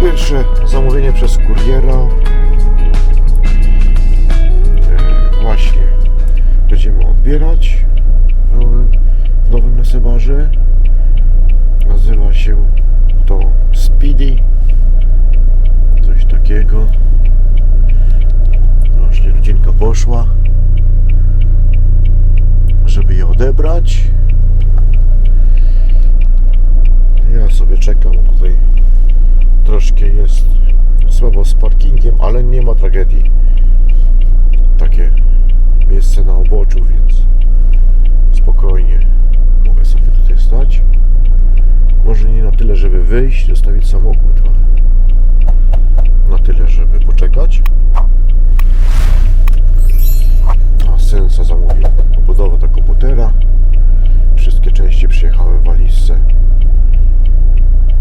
Pierwsze zamówienie przez kuriera. E, właśnie będziemy odbierać w nowym, w nowym. Nazywa się to Speedy. Coś takiego. Właśnie rodzinka poszła, żeby je odebrać. Ja sobie czekam tutaj. Troszkę jest słabo z parkingiem, ale nie ma tragedii. Takie miejsce na oboczu, więc spokojnie mogę sobie tutaj stać. Może nie na tyle, żeby wyjść, zostawić samochód, ale na tyle, żeby poczekać. A Sensa zamówił obudowę do komputera. Wszystkie części przyjechały w walizce.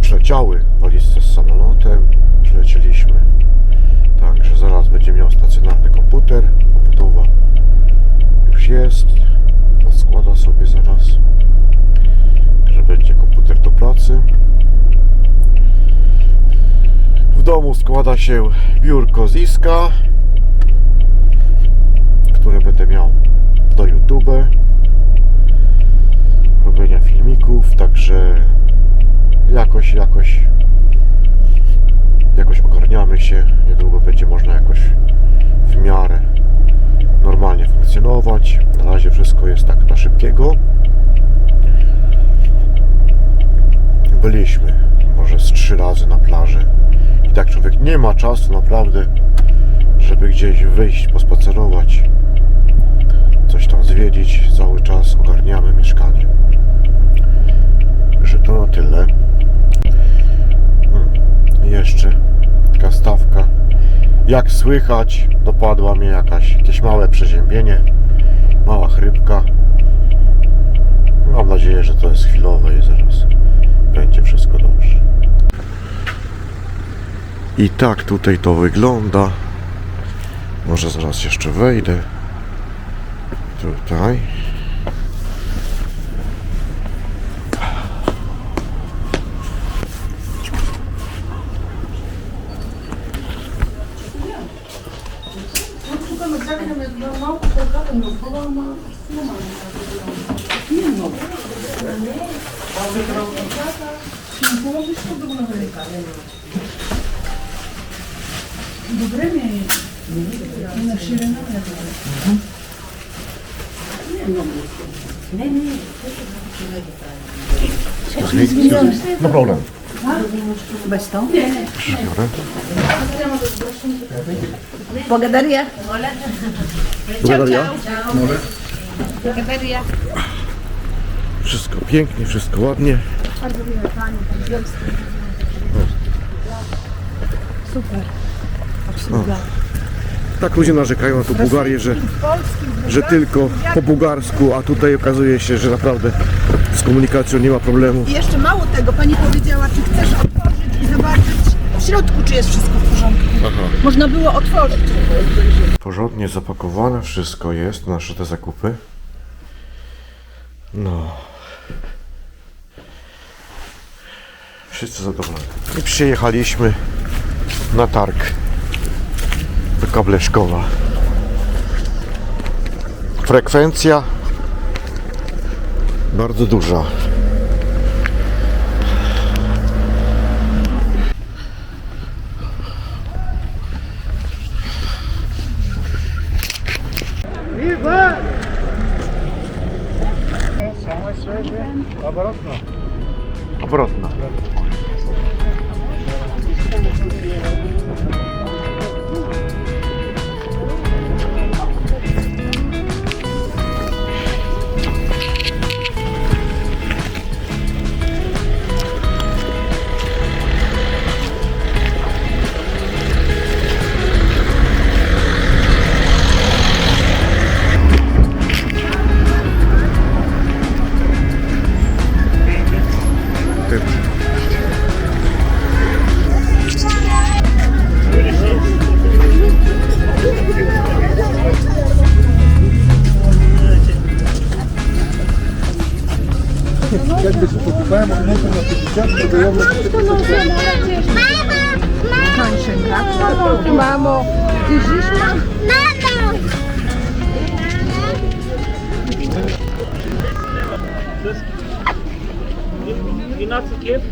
Przyleciały w walizce z samolotem. Przylecieliśmy. Także zaraz będzie miał stacjonarny komputer. Obudowa już jest. Podskłada sobie zaraz. Że będzie komputer do pracy. W domu składa się biurko z Iska, które będę miał do YouTube, robienia filmików, także jakoś, jakoś, jakoś ogarniamy się. Niedługo będzie można jakoś w miarę normalnie funkcjonować. Na razie wszystko jest tak na szybkiego. Byliśmy może z trzy razy na plaży. I tak człowiek nie ma czasu naprawdę, żeby gdzieś wyjść, pospacerować, coś tam zwiedzić. Cały czas ogarniamy mieszkanie. Że to na tyle. Hmm. Jeszcze taka stawka. Jak słychać, dopadła mnie jakaś, jakieś małe przeziębienie, mała chrypka. Mam nadzieję, że to jest chwilowe i zaraz będzie wszystko dobrze. I tak tutaj to wygląda. Może zaraz jeszcze wejdę. Tutaj dobrymi, na szyrynami. Nie, nie, No problem. Bez tą? Nie, nie. Biorę. Pogadaria? Wszystko pięknie, wszystko ładnie. Bardzo. Super. Tak ludzie narzekają na tą Bułgarię, że, że tylko po bułgarsku, a tutaj okazuje się, że naprawdę z komunikacją nie ma problemu. I jeszcze mało tego, pani powiedziała, czy chcesz otworzyć i zobaczyć w środku, czy jest wszystko w porządku. Można było otworzyć. Porządnie zapakowane wszystko jest, nasze te zakupy. No. Wszyscy zadowoleni. I przyjechaliśmy na targ do Kableszkowa. Frekwencja bardzo duża. Obrotna. Якби покупаємо внутрі на 50, продаємо на 50. Mamo, ty żysz ma? Двенадцать лет,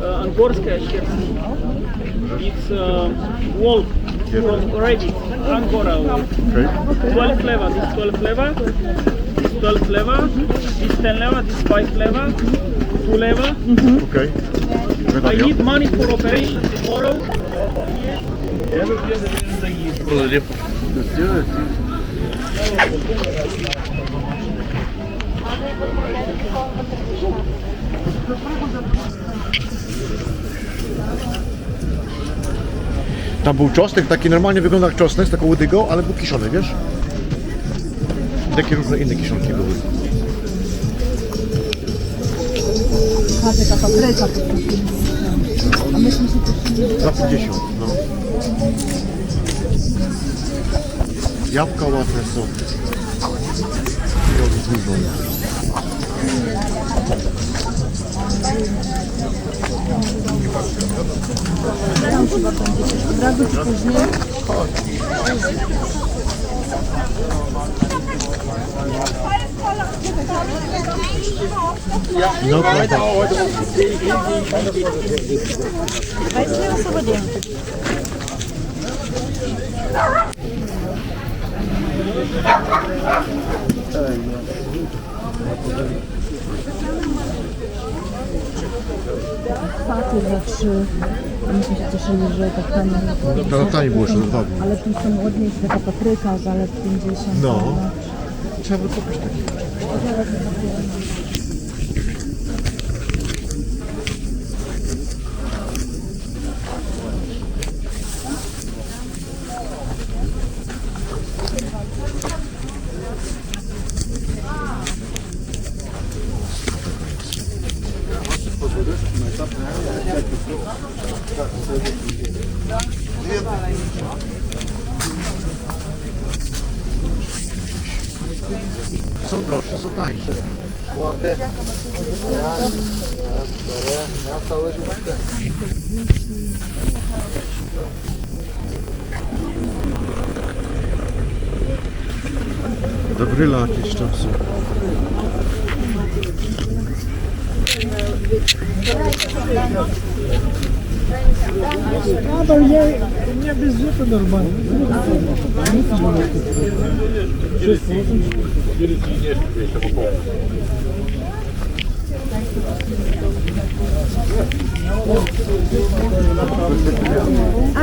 э, ангорская щерсть. It's uh, wolf from rabbit, angora wolf. Okej. 12 flavor, this 12 flavor, this 12 flavor, this 10 flavor, this 5 flavor, 2 flavor. Okej. I Medalia. need money for operation tomorrow. Tam był czosnek, taki normalnie wygląda jak czosnek, z taką łodygą, ale był kiszony, wiesz? I takie różne inne kiszonki były. Patrz jaka papryka. A myśmy się też Za 50, no. Jabłka ładne są. Dużo. od razu czy później. No prawda. Paty za trzy. A myśmy się cieszyli, że tak tanio. To taniej było jeszcze dokładnie. Ale tu są ładniejsze, taka papryka za lat 50. No. çevre kopuştu. Nossa, hoje vai dar. Dobrý látiš, to jsou. А, да.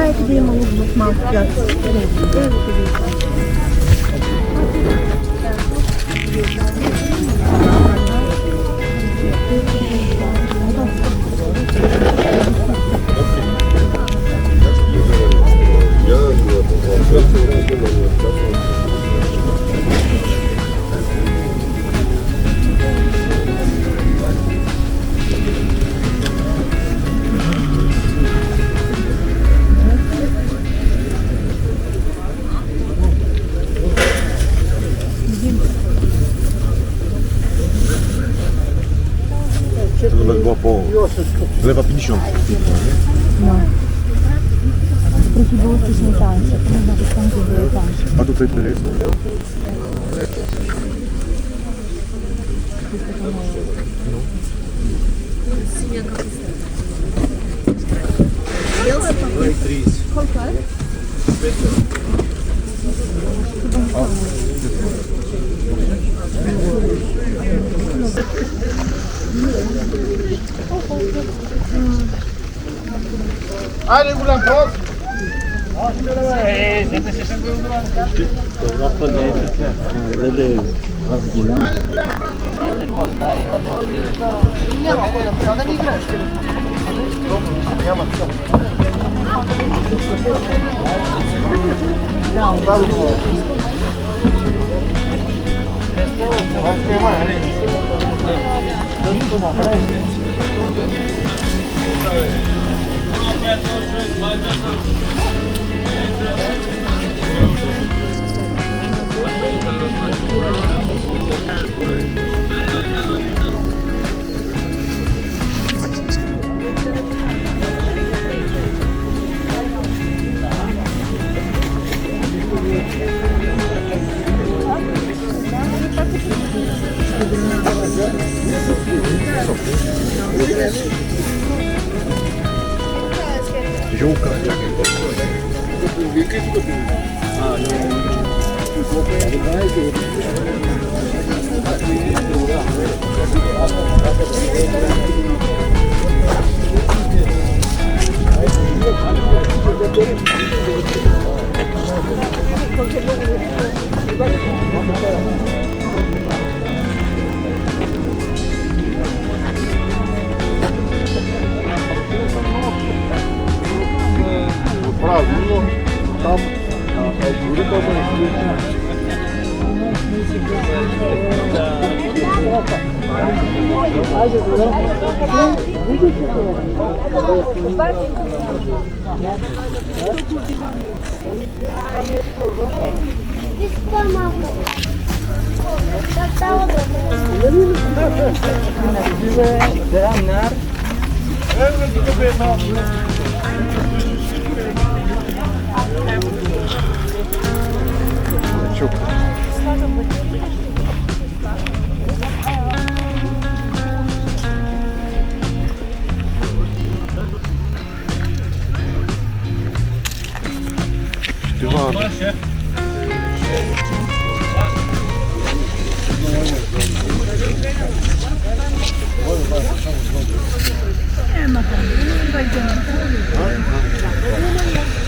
Jak gdzie mam mam kwiat. To Bichon. No. Não. bułki śmietanki. Można być tam, gdzie były tańsze. A tutaj tyle jest? Kolkar? Thank you. Allez, vous la France Thank you. Thank you. tam kuru kafa Selamlar. Evet, bir de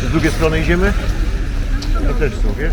Z drugiej strony idziemy? To też są, wiesz?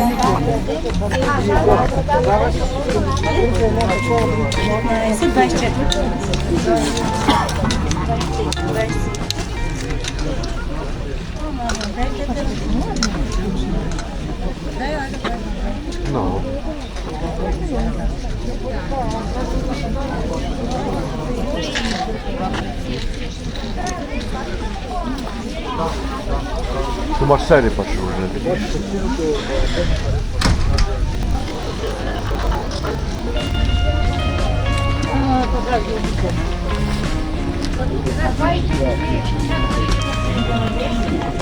na metr. No. Tu masz sery, patrz różne, widzisz? Pięćdziesiąt.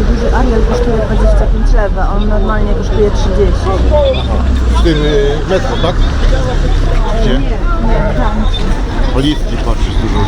Ten duży Ariel kosztuje 25 lewa, on normalnie kosztuje 30. W tym y, metro, tak? Gdzie? Oliwki, patrzysz, dużo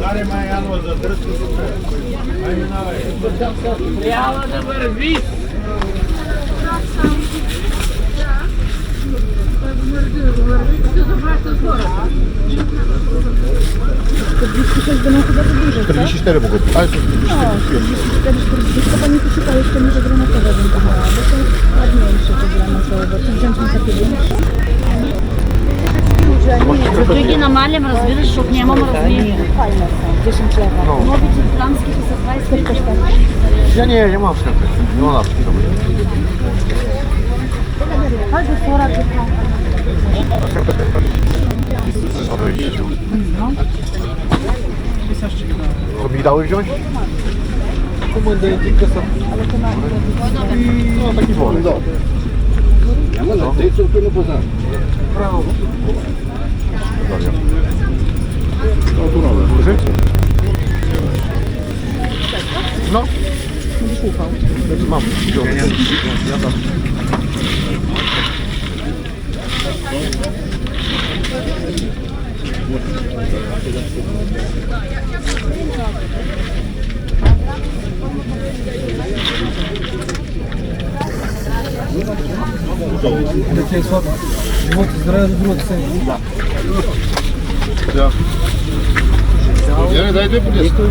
Care mai anul de dreptul Hai, Ia-l de bărbiți! 46 będą chyba za duże, co? 44 mogą być, ale to 44 44, 40, to pani poszuka jeszcze może granatowe bym kochała, bo są ładniejsze te granatowe. Czy wziąć mi takie większe? Drugi na malem rozbili, чтоб nie mam rozmienia. Fajne są, 10 lewa. No. Mogę ci flamski to za 20 Ja nie, nie mam skarpet. Nie mam lapki. Albo 40 lewa dobra. Albo fora, tylko Co mi dały wziąć? No taki worek. Дітей сад. Живот здравий, живот все. Да. Я не дайте, будь ласка.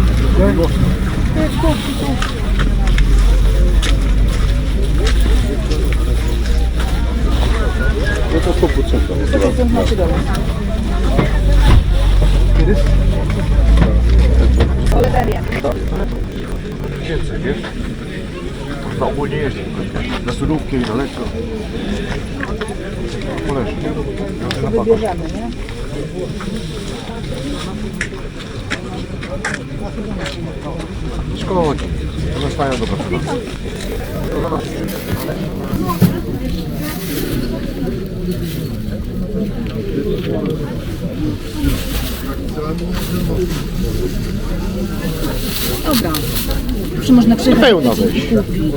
100% macie dalej. Kiedy? Olewaria. Więcej, wiesz? Można. Na surówki, na lekko. Poleż. Wybierzemy, nie? Szkodzi. One stają do pracy. Dobra. Czy można przyjechać? Pełna wejść.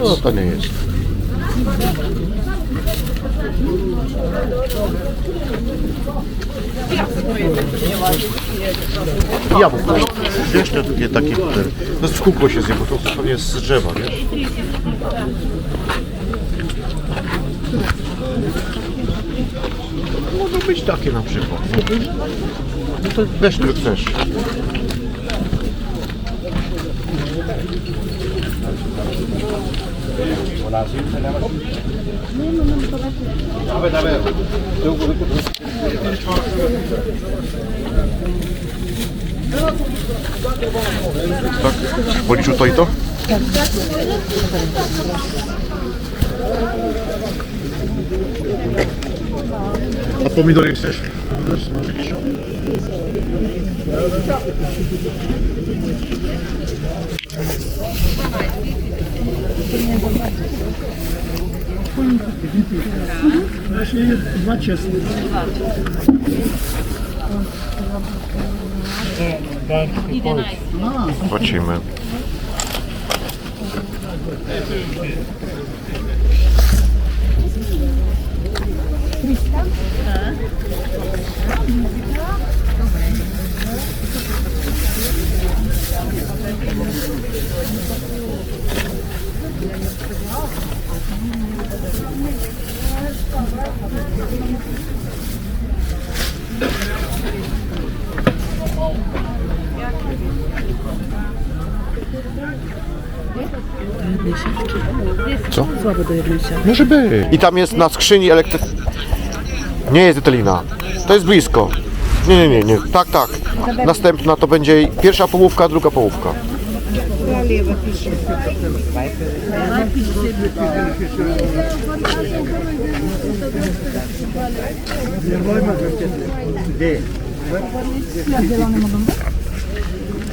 No to nie jest. Jabłko. Jeszcze takie, takie, no w kółko się zje, bo to jest z drzewa, wiesz? Takie na przykład. No to weź, które chcesz. Tak? Policzył to i to? A pomidory chcesz? Płacimy. Co? Słabo do jednej siatki. Może być. I tam jest na skrzyni elektrycznej. Nie jest detelina. To jest blisko. Nie, nie, nie, nie. Tak, tak. Następna to będzie pierwsza połówka, druga połówka.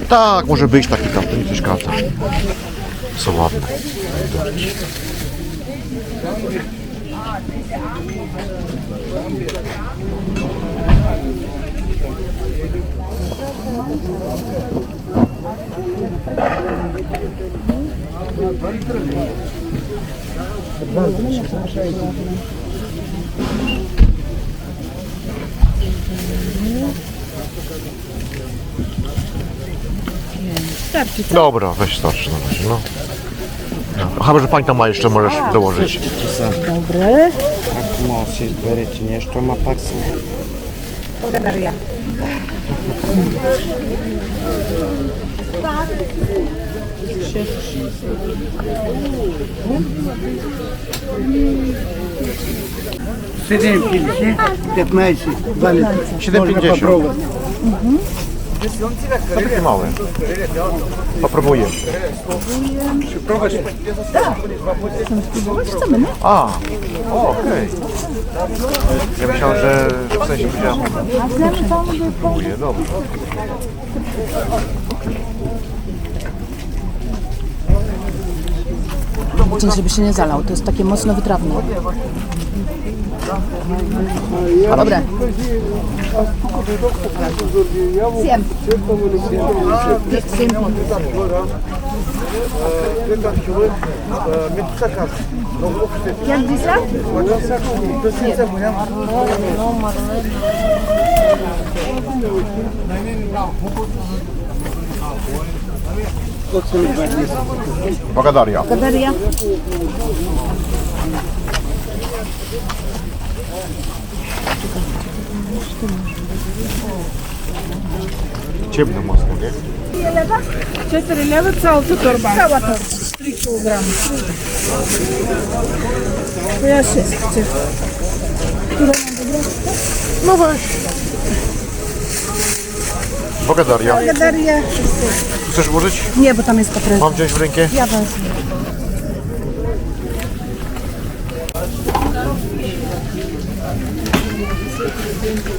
Tak, może być taki tam, to nie przeszkadza. Są ładne. Starczy. Dobra, weź starczy na razie, no. Chyba, że pańka ma jeszcze możesz dołożyć. Dobry. Ak nosisz, berecie nešto, ma pak sam. Podedaria. Sedem, pięćdziesiąt, piętnaście, dwanaście. Można 7,50. popróbować. Mhm takie małe. Popróbuję. A, o, okej. Ja myślałem, że w sensie widziałem. Próbuję, dobra. Dzień, żeby się nie zalał. To jest takie mocno wytrawne. Dobre. Siem. Jak dzisiaj? Pogadaria. Pogodaria. Ciemno mocno, nie? Ile lewa? 4 lewy, cała tu torba. Cała torba. 3 kg. To ja 6. Która mam wybrać? No weź. Bogadaria. Bogadaria. Chcesz ułożyć? Nie, bo tam jest papryka. Mam gdzieś w rękę? Ja wezmę.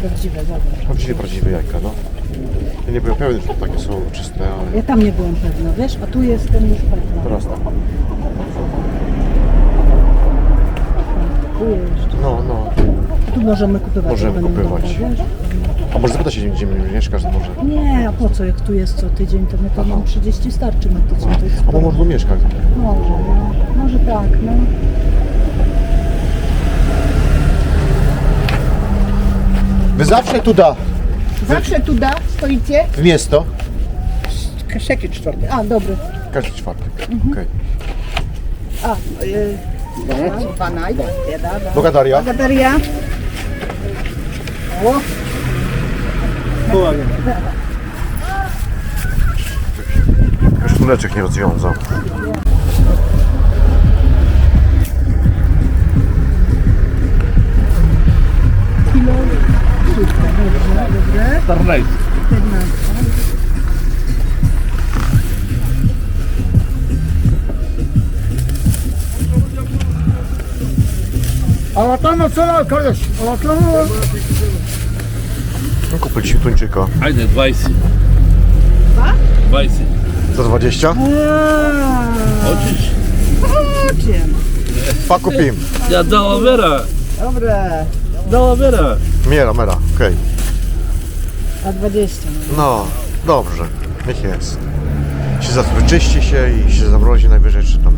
prawdziwe, zobacz. Prawdziwie prawdziwe jajka, no. Ja nie byłem pewien, że takie są czyste, ale Ja tam nie byłam pewna, wiesz? A tu jestem już pewna. teraz tak. Jeszcze. No, no. Tu możemy kupować. Możemy jak będą kupować. dobre, wiesz? A może zapytać się, gdzie mieszkasz, to może. Nie, a po co, jak tu jest co tydzień, to my to nam 30 starczy na tydzień. To jest A bo może tu mieszkać. Może, no. Może tak, no. Wy zawsze tu da, Zawsze tu da, stoicie. w miasto. Kaszeki czwarty. A, dobry. Każdy czwartek. Okej. A, y, pana, da, da. Pogadaria. Pogodaria. Już tuneczek nie rozwiązał. Allah'tan sonra kardeş. Allah'tan No, kupiliśmy tuńczyka. Ajde, 20. 20. Za 20? Hoćeš? Pa kupim. Ja dala vera. Dobre. Dala vera. Miera, mera, okej. A 20. No. no. Dobrze. Niech jest. Się zatruczyści się i się zamrozi najwyżej czy tam.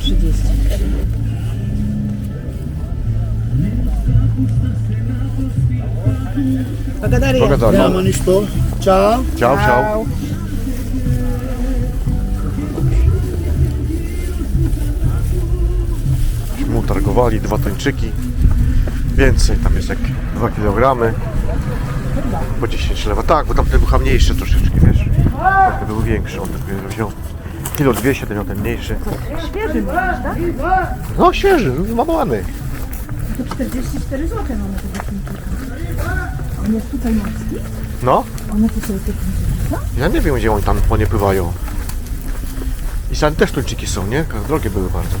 30. Pogadali. Pogadali. Pogadali. Siema, Maniszko. Ciao. Ciao, ciao. Utargowali, dwa tończyki. Więcej, tam jest jak 2 kg. Po 10 lewa. Tak, bo tamten był chyba mniejszy troszeczkę, wiesz. Tamten był większy, on tylko wziął. Kilo 200, ten miał ten mniejszy. Świeży tak? No świeży, zmamowany. To 44 zł mamy tego tuńczyka. On jest tutaj morski? No, One tu sobie te tuńczyki, ja nie wiem gdzie oni tam po nie pływają. I sam też tuńczyki są, nie? Drogie były bardzo.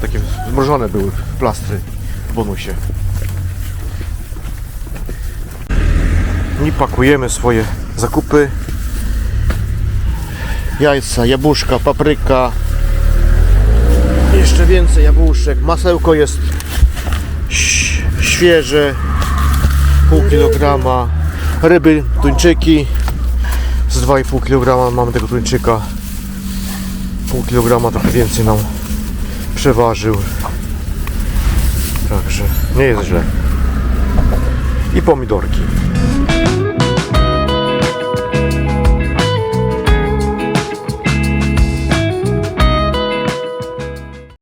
Takie zmrożone były plastry w bonusie. I pakujemy swoje zakupy. Jajca, jabłuszka, papryka. Jeszcze więcej jabłuszek. Masełko jest świeże. Pół kilograma. Ryby, tuńczyki. Z 2,5 kg mamy tego tuńczyka. Pół kilograma trochę więcej nam przeważył. Także nie jest źle. I pomidorki.